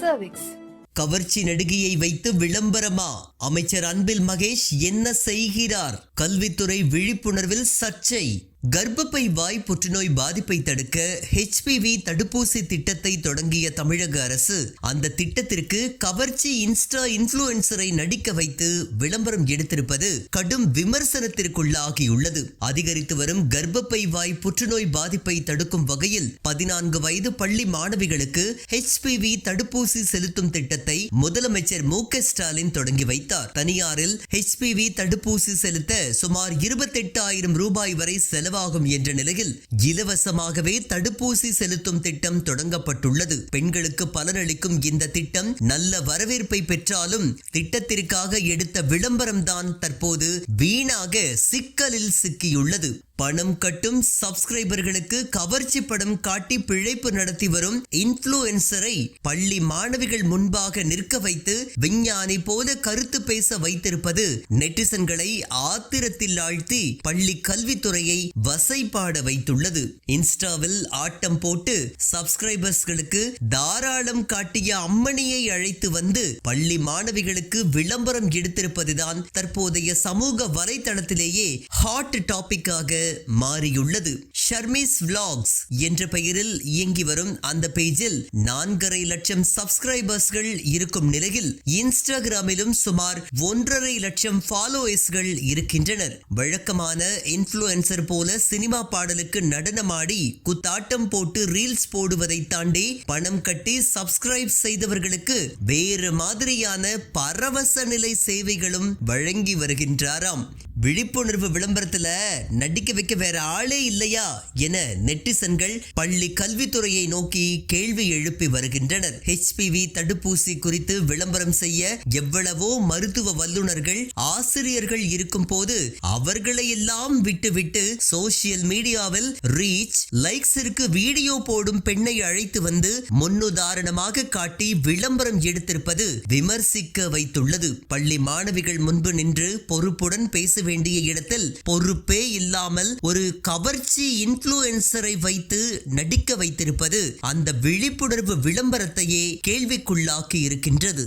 Cervix கவர்ச்சி நடிகையை வைத்து விளம்பரமா? அமைச்சர் அன்பில் மகேஷ் என்ன செய்கிறார்? கல்வித்துறை விழிப்புணர்வில் சர்ச்சை. கர்ப்பப்பை வாய் புற்றுநோய் பாதிப்பை தடுக்க ஹெச்பிவி தடுப்பூசி திட்டத்தை தொடங்கிய தமிழக அரசு அந்த திட்டத்திற்கு கவர்ச்சி இன்ஸ்டா இன்ஃபுளுசரை நடிக்க வைத்து விளம்பரம் எடுத்திருப்பது கடும் விமர்சனத்திற்குள்ளாகியுள்ளது. அதிகரித்து வரும் கர்ப்பப்பை வாய் புற்றுநோய் பாதிப்பை தடுக்கும் வகையில் பதினான்கு வயது பள்ளி மாணவிகளுக்கு ஹெச்பிவி தடுப்பூசி செலுத்தும் திட்டத்தை முதலமைச்சர் மு ஸ்டாலின் தொடங்கி வைத்தார். தனியாரில் ஹெச்பிவி தடுப்பூசி செலுத்த சுமார் இருபத்தெட்டு ஆயிரம் ரூபாய் வரை செலவு செலவாகும் என்ற நிலையில் இலவசமாகவே தடுப்பூசி செலுத்தும் திட்டம் தொடங்கப்பட்டுள்ளது. பெண்களுக்கு பலனளிக்கும் இந்த திட்டம் நல்ல வரவேற்பை பெற்றாலும் திட்டத்திற்காக எடுத்த விளம்பரம்தான் தற்போது வீணாக சிக்கலில் சிக்கியுள்ளது. பணம் கட்டும் சப்ஸ்கிரைபர்களுக்கு கவர்ச்சி படம் காட்டி பிழைப்பு நடத்தி வரும் இன்ஃப்ளூயன்சரை பள்ளி மாணவிகள் முன்பாக நிற்க வைத்து விஞ்ஞானி போல கருத்து பேச வைத்திருப்பது நெட்டிசன்களை ஆத்திரத்தில் ஆழ்த்தி பள்ளி கல்வித்துறையை வசைப்பாட வைத்துள்ளது. இன்ஸ்டாவில் ஆட்டம் போட்டு சப்ஸ்கிரைபர்ஸ்களுக்கு தாராளம் காட்டிய அம்மணியை அழைத்து வந்து பள்ளி மாணவிகளுக்கு விளம்பரம் எடுத்திருப்பதுதான் தற்போதைய சமூக வலைதளத்திலேயே ஹாட் டாபிக்காக மாறியுள்ளது. ஷர்மிஸ் விளாக்ஸ் என்ற பெயரில் இயங்கி வரும் அந்த பேஜில் நான்கரை லட்சம் சப்ஸ்கிரைபர்ஸ்கள் இருக்கும் நிலையில் இன்ஸ்டாகிராமிலும் சுமார் ஒன்றரை லட்சம் ஃபாலோவர்ஸ்கள் இருக்கின்றனர். வழக்கமான இன்ஃப்ளூயன்சர் போல சினிமா பாடலுக்கு நடனமாடி குத்தாட்டம் போட்டு ரீல்ஸ் போடுவதை தாண்டி பணம் கட்டி சப்ஸ்கிரைப் செய்தவர்களுக்கு வேறு மாதிரியான பரவச நிலை சேவைகளும் வழங்கி வருகின்றாராம். விழிப்புணர்வு விளம்பரத்துல நடிக்க வைக்க வேற ஆளே இல்லையா? என நெட்டிசன்கள் பள்ளி கல்வித்துறையை நோக்கி கேள்வி எழுப்பி வருகின்றனர். ஹெச்பிவி தடுப்பூசி குறித்து விளம்பரம் செய்ய எவ்வளவோ மருத்துவ வல்லுநர்கள் ஆசிரியர்கள் இருக்கும் போது அவர்களை எல்லாம் விட்டுவிட்டு சோசியல் மீடியாவில் ரீச் லைக்ஸிற்கு வீடியோ போடும் பெண்ணை அழைத்து வந்து முன்னுதாரணமாக காட்டி விளம்பரம் எடுத்திருப்பது விமர்சிக்க வைத்துள்ளது. பள்ளி மாணவிகள் முன்பு நின்று பொறுப்புடன் பேச வேண்டிய இடத்தில் பொறுப்பே இல்லாமல் ஒரு கவர்ச்சி இன்ஃப்ளூயன்சரை வைத்து நடிக்க வைத்திருப்பது அந்த விழிப்புணர்வு விளம்பரத்தையே கேள்விக்குள்ளாக்கி இருக்கின்றது